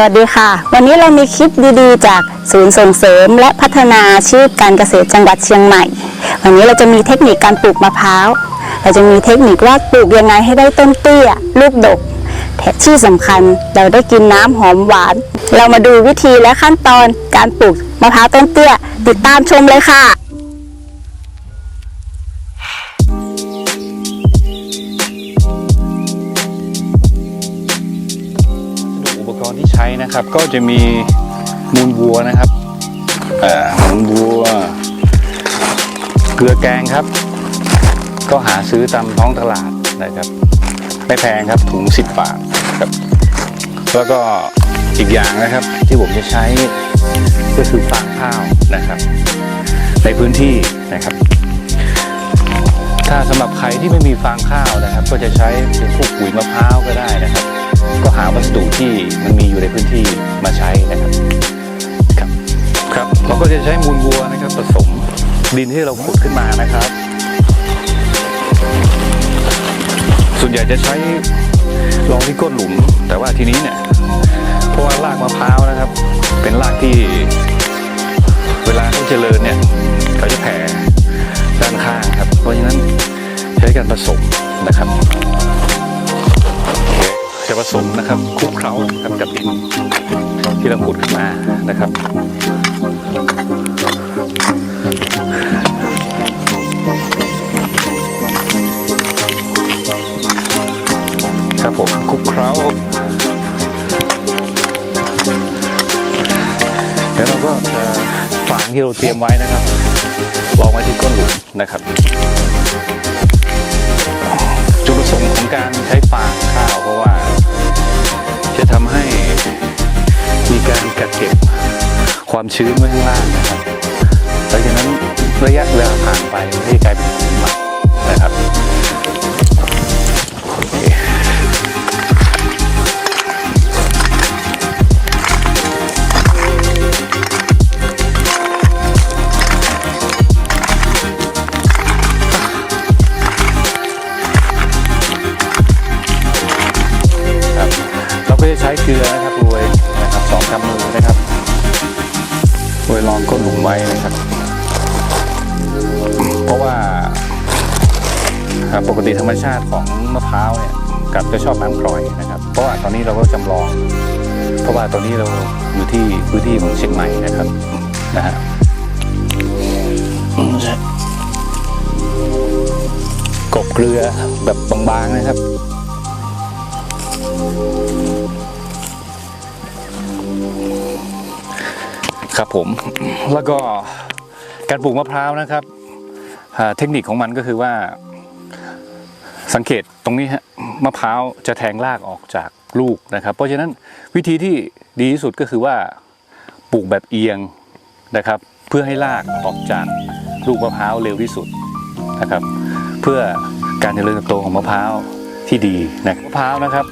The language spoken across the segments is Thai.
สวัสดีค่ะ วันนี้เรามีคลิปดีๆ จากศูนย์ส่งเสริม และพัฒนาชีพการเกษตรจังหวัดเชียงใหม่ วันนี้เราจะมีเทคนิคการปลูกมะพร้าว เราจะมีเทคนิคว่าปลูกยังไงให้ได้ต้นเตี้ย ลูกดกแถมที่สำคัญเราได้กินน้ำหอมหวาน เรามาดูวิธีและขั้นตอนการปลูกมะพร้าวต้นเตี้ย ติดตามชมเลยค่ะ รณ์ที่ใช้นะครับ ก็จะมีมูลวัวนะครับอ่อมูลวัว เกลือแกงครับ ก็หาซื้อตามท้องตลาดนะครับ ไม่แพงครับถุง 10 บาทครับแล้วก็อีกอย่างนะครับที่ผมจะใช้ก็คือฟางข้าวนะครับ ในพื้นที่นะครับ ถ้าสำหรับใครที่ไม่มีฟางข้าวนะครับ ก็จะใช้เป็นพวกปุ๋ยมะพร้าวก็ได้นะครับ ที่มันมีอยู่ในพื้นที่มาใช้นะครับครับครับเราก็จะใช้มูลวัวนะครับผสมดินที่เราขุดขึ้นมานะครับ ส่วนใหญ่จะใช้รองที่ก้นหลุม แต่ว่าทีนี้เนี่ยเพราะว่ารากมะพร้าวนะครับ เป็นรากที่เวลาเขาเจริญเนี่ยเขาจะแผ่ด้านข้างครับ เพราะฉะนั้นใช้การผสมนะครับ สมนะครับคลุกเคล้าครับกับดินที่เราขุดขึ้นมานะครับครับผมคลุกเคล้าเดี๋ยวเราก็จะฝางที่เราเตรียมไว้นะครับวางไว้ที่ก้นหลุมนะครับ จุดประสงค์ของการใช้ฟาง ความชื้นไว้ข้างล่างนะครับหลังจากนั้นระยะเวลาผ่านไปมันก็จะกลายเป็นหิมะนะครับเครับเราก็จะใช้เกลือนะครับ องก้นหลุมไว้นะครับ เพราะว่าปกติธรรมชาติของมะพร้าวเนี่ยกับจะชอบน้ำกร่อยนะครับ เพราะว่าตอนนี้เราก็จำลอง เพราะว่าตอนนี้เราอยู่ที่พื้นที่ของเชียงใหม่นะครับนะฮะกบเกลือแบบบางๆนะครับ ครับผมแล้วก็การปลูกมะพร้าวนะครับเทคนิคของมันก็คือว่า สังเกตตรงนี้ฮะมะพร้าวจะแทงรากออกจากลูกนะครับ เพราะฉะนั้นวิธีที่ดีที่สุดก็คือว่าปลูกแบบเอียงนะครับ เพื่อให้รากออกจากลูกมะพร้าวเร็วที่สุดนะครับ เพื่อการเจริญเติบโตของมะพร้าวที่ดีนะมะพร้าวนะครับ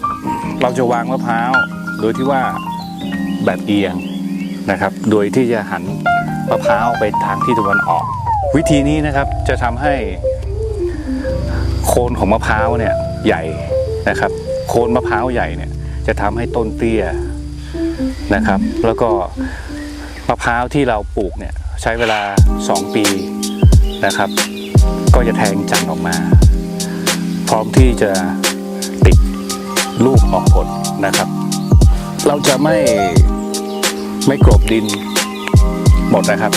เราจะวางมะพร้าวโดยที่ว่าแบบเอียง นะครับ โดยที่จะหันมะพร้าวไปทางที่ตะวันออก วิธีนี้นะครับจะทำให้โคนของมะพร้าวเนี่ยใหญ่นะครับ โคนมะพร้าวใหญ่เนี่ยจะทำให้ต้นเตี้ยนะครับ แล้วก็มะพร้าวที่เราปลูกเนี่ยใช้เวลา 2 ปีนะครับ ก็จะแทงจันออกมา พร้อมที่จะติดลูกออกผลนะครับ เราจะไม่ ไม่กลบดิน หมดนะครับ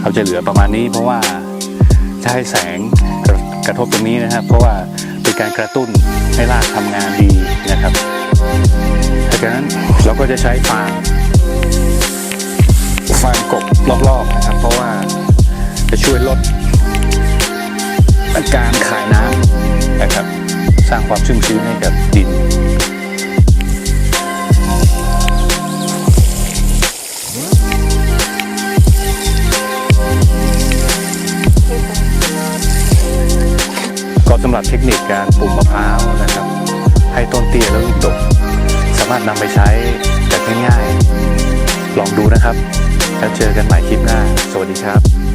เราจะเหลือประมาณนี้เพราะว่าจะให้แสงกระกระทบตรงนี้นะครับ เพราะว่าเป็นการกระตุ้นให้รากทำงานดีนะครับดังนั้นเราก็จะใช้ฟางฟางกบรอบๆนะครับ เพราะว่าจะช่วยลดการขายน้ำนะครับ สร้างความชุ่มชื้นให้กับดินำหรับเทคนิคการปลูกมะพร้าวนะครับ ให้ต้นเตี้ยและลูกดก สามารถนำไปใช้แบบง่ายๆ ลองดูนะครับ แล้วเจอกันใหม่คลิปหน้า สวัสดีครับ